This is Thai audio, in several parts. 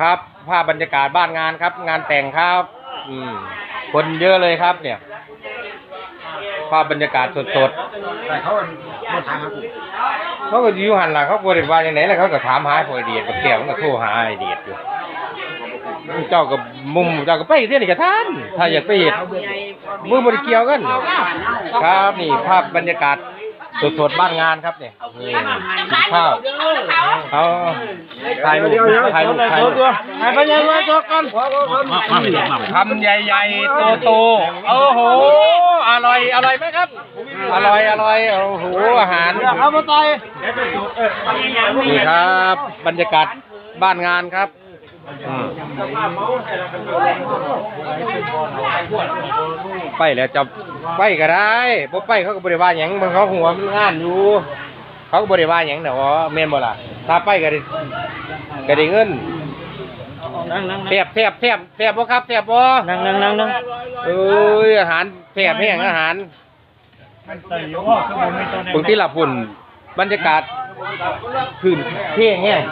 ครับภาพบรรยากาศบ้านงานครับ งานแต่งครับ อืม คนเยอะเลยครับเนี่ย ภาพบรรยากาศสดแต่เขาไม่ทางครับๆเขาก็อยู่หันหลังเขาบริวารอย่างไหนแล้วเขาก็ถามหาพอไอเดียดบักแก้วมันก็โทรหาไอเดียดอยู่เจ้ากับมุมเจ้าก็ไปเที่ยวนี่กับท่าน ถ้าอยากไปเห็นมือบริเกี่ยวกัน ครับนี่ภาพบรรยากาศ สดๆบ้านงานครับเนี่ยนี่กินข้าวเอาถ่ายรูปถ่ายรูปถ่ายรูปให้ไปยังไงตัวกันคำใหญ่ๆโตๆโอ้โหอร่อยอร่อยไหมครับ อร่อยอร่อยโอ้โหอาหาร เอามาต่อยนี่ครับ บรรยากาศบ้านงานครับอืม ไปแล้วจะไปก็ได้บ่ไปเขาก็บริวารหยังมันเขาหัวมันงานอยู่ เขาก็บริวารหยังเดี๋ยวแม่นบ่ล่ะถ้าไปก็ได้ก็ได้เงินนั่งนั่งแซ่บแซ่บแซ่บแซ่บบ่ครับแซ่บบ่นั่งนั่งนั่งนั่งเอ้ยอาหารแซ่บแห้งอาหารบางทีละพุ่นบรรยากาศพื้นเท่แห้ง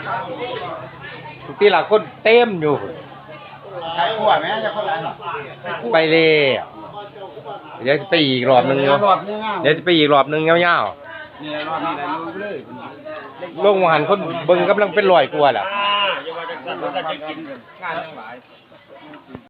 บางทีละคนเต็มอยู่ใช้หัวแม่จะคนละไปเลย เดี๋ยวจะไปอีกรอบหนึงรเนาะอบนึงอะเดี๋ยวจะไปอีกรอบหนึงยาวเนี่ยรอบนี้ได้รู้เลยๆลงหันคนเบิ่งกำลังเป็นรอยกลัวาแหละอย่าว่าจะสั่นว่าจะกินงานทั้งหลาย